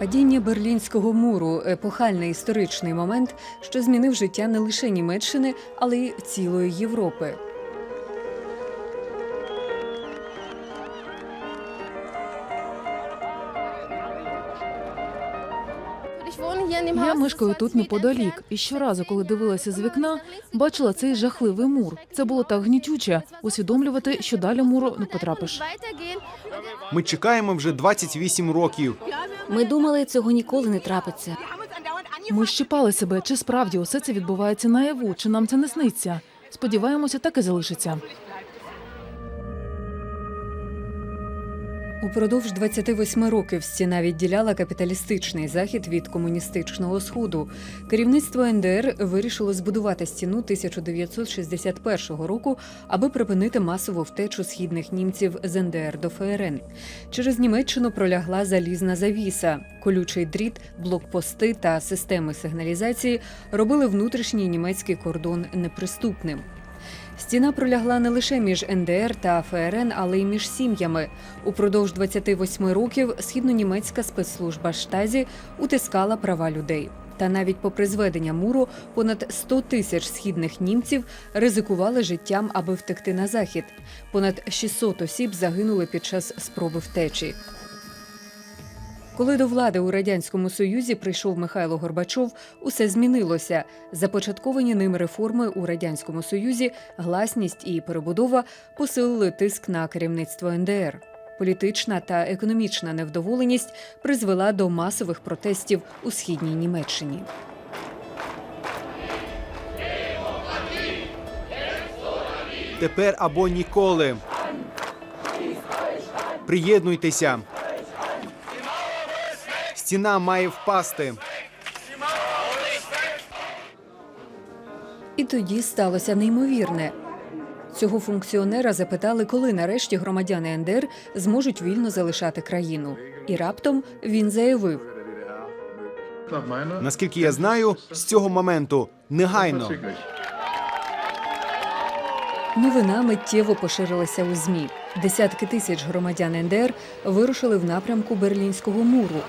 Падіння Берлінського муру епохальний історичний момент, що змінив життя не лише Німеччини, але й цілої Європи. Я мешкаю тут неподалік, і щоразу, коли дивилася з вікна, бачила цей жахливий мур. Це було так гнітюче усвідомлювати, що далі муру не потрапиш. Ми чекаємо вже 28 років. Ми думали, цього ніколи не трапиться. Ми щипали себе, чи справді усе це відбувається наяву, чи нам це не сниться. Сподіваємося, так і залишиться. Упродовж 28 років стіна відділяла капіталістичний захід від комуністичного сходу. Керівництво НДР вирішило збудувати стіну 1961 року, аби припинити масову втечу східних німців з НДР до ФРН. Через Німеччину пролягла залізна завіса. Колючий дріт, блокпости та системи сигналізації робили внутрішній німецький кордон неприступним. Стіна пролягла не лише між НДР та ФРН, але й між сім'ями. Упродовж 28 років східнонімецька спецслужба Штазі утискала права людей. Та навіть попри зведення муру, понад 100 тисяч східних німців ризикували життям, аби втекти на захід. Понад 600 осіб загинули під час спроби втечі. Коли до влади у радянському союзі прийшов Михайло Горбачов, усе змінилося. Започатковані ним реформи у радянському союзі, гласність і перебудова посилили тиск на керівництво НДР. Політична та економічна невдоволеність призвела до масових протестів у східній Німеччині. Тепер або ніколи. Приєднуйтеся. Стіна має впасти. І тоді сталося неймовірне. Цього функціонера запитали, коли нарешті громадяни НДР зможуть вільно залишати країну. І раптом він заявив: Наскільки я знаю, з цього моменту негайно. Новина миттєво поширилася у змі. Десятки тисяч громадян НДР вирушили в напрямку Берлінського муру.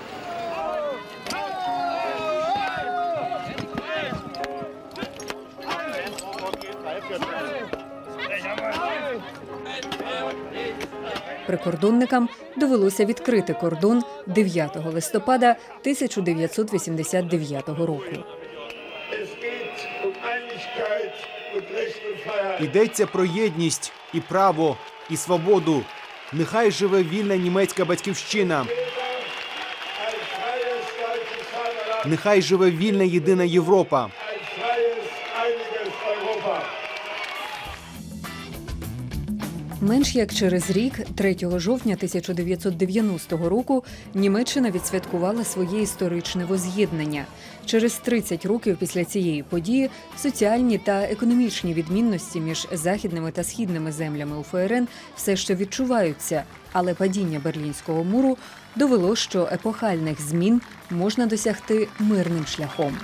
Прикордонникам довелося відкрити кордон 9 листопада 1989 року. Йдеться про єдність і право, і свободу. Нехай живе вільна німецька батьківщина. Нехай живе вільна єдина Європа. Менш як через рік, 3 жовтня 1990 року, Німеччина відсвяткувала своє історичне воз'єднання. Через 30 років після цієї події соціальні та економічні відмінності між західними та східними землями УФРН все ще відчуваються, але падіння Берлінського муру довело, що епохальних змін можна досягти мирним шляхом.